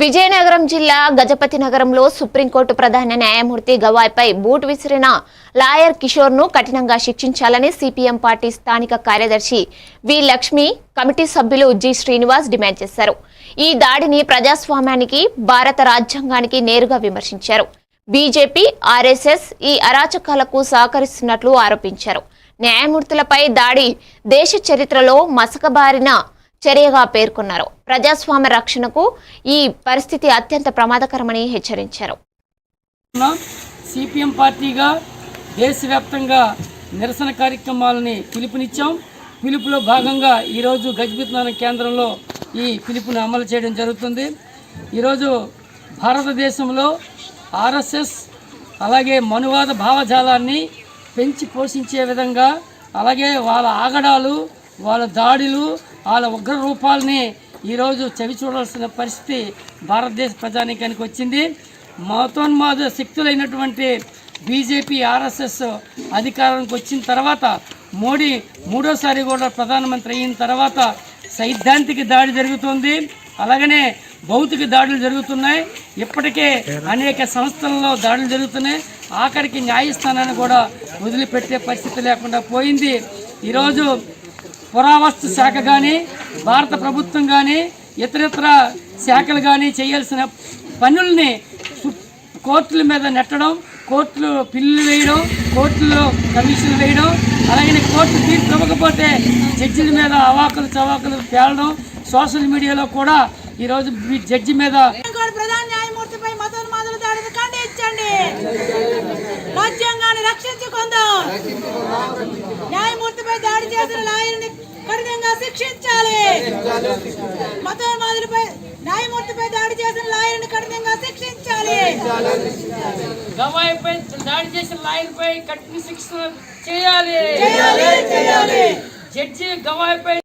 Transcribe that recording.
విజయనగరం జిల్లా గజపతి నగరంలో సుప్రీంకోర్టు ప్రధాన న్యాయమూర్తి గవాయ్పై బూట్ విసిరిన లాయర్ కిషోర్ను కఠినంగా శిక్షించాలని సిపిఎం పార్టీ స్థానిక కార్యదర్శి వి లక్ష్మి కమిటీ సభ్యులు జి శ్రీనివాస్ డిమాండ్ చేశారు. ఈ దాడిని ప్రజాస్వామ్యానికి భారత రాజ్యాంగానికి నేరుగా విమర్శించారు. బీజేపీ ఆర్ఎస్ఎస్ ఈ అరాచకాలకు సహకరిస్తున్నట్లు ఆరోపించారు. న్యాయమూర్తులపై దాడి దేశ చరిత్రలో మసకబారిన చర్యగా పేర్కొన్నారు. ప్రజాస్వామ్య రక్షణకు ఈ పరిస్థితి అత్యంత ప్రమాదకరమని హెచ్చరించారు. సిపిఎం పార్టీగా దేశవ్యాప్తంగా నిరసన కార్యక్రమాలని పిలుపునిచ్చాం. పిలుపులో భాగంగా ఈరోజు గజబిత్నాన కేంద్రంలో ఈ పిలుపుని అమలు చేయడం జరుగుతుంది. ఈరోజు భారతదేశంలో ఆర్ఎస్ఎస్ అలాగే మనువాద భావజాలాన్ని పెంచి పోషించే విధంగా అలాగే వాళ్ళ ఆగడాలు వాళ్ళ దాడులు వాళ్ళ ఉగ్ర రూపాలని ఈరోజు చవి చూడాల్సిన పరిస్థితి భారతదేశ ప్రజానీకానికి వచ్చింది. మతోన్మాద శక్తులైనటువంటి బీజేపీ ఆర్ఎస్ఎస్ అధికారానికి వచ్చిన తర్వాత మోడీ మూడోసారి కూడా ప్రధానమంత్రి అయిన తర్వాత సైద్ధాంతిక దాడి జరుగుతుంది. అలాగనే భౌతిక దాడులు జరుగుతున్నాయి. ఇప్పటికే అనేక సంస్థలలో దాడులు జరుగుతున్నాయి. ఆఖరికి న్యాయస్థానాన్ని కూడా వదిలిపెట్టే పరిస్థితి లేకుండా పోయింది. ఈరోజు పురావస్తు శాఖ కానీ భారత ప్రభుత్వం కానీ ఇతరితర శాఖలు కానీ చేయాల్సిన పనుల్ని కోర్టుల మీద నెట్టడం కోర్టులు పిల్లులు వేయడం కోర్టులో కమిషన్లు వేయడం అలాగే కోర్టు తీర్పు ఇవ్వకపోతే జడ్జిల మీద అవాకులు చవాకులు పేలడం సోషల్ మీడియాలో కూడా ఈరోజు మీ జడ్జి మీద సుప్రీంకోర్టు ప్రధాన న్యాయమూర్తిపై మతోన్మాదుల దాడిని ఖండించండి రాజ్యాంగాన్ని రక్షించుకుందాం న్యాయమూర్తిపై దాడి చేసిన లాయర్ని కఠినంగా శిక్షించాలి. మతోన్మాదులపై న్యాయమూర్తిపై దాడి చేసిన లాయర్ని కఠినంగా శిక్షించాలి. గవాయిపై దాడి చేసిన లాయర్పై కఠిన శిక్ష చేయాలి. చేయాలి చేయాలి. జడ్జి గవాయిపై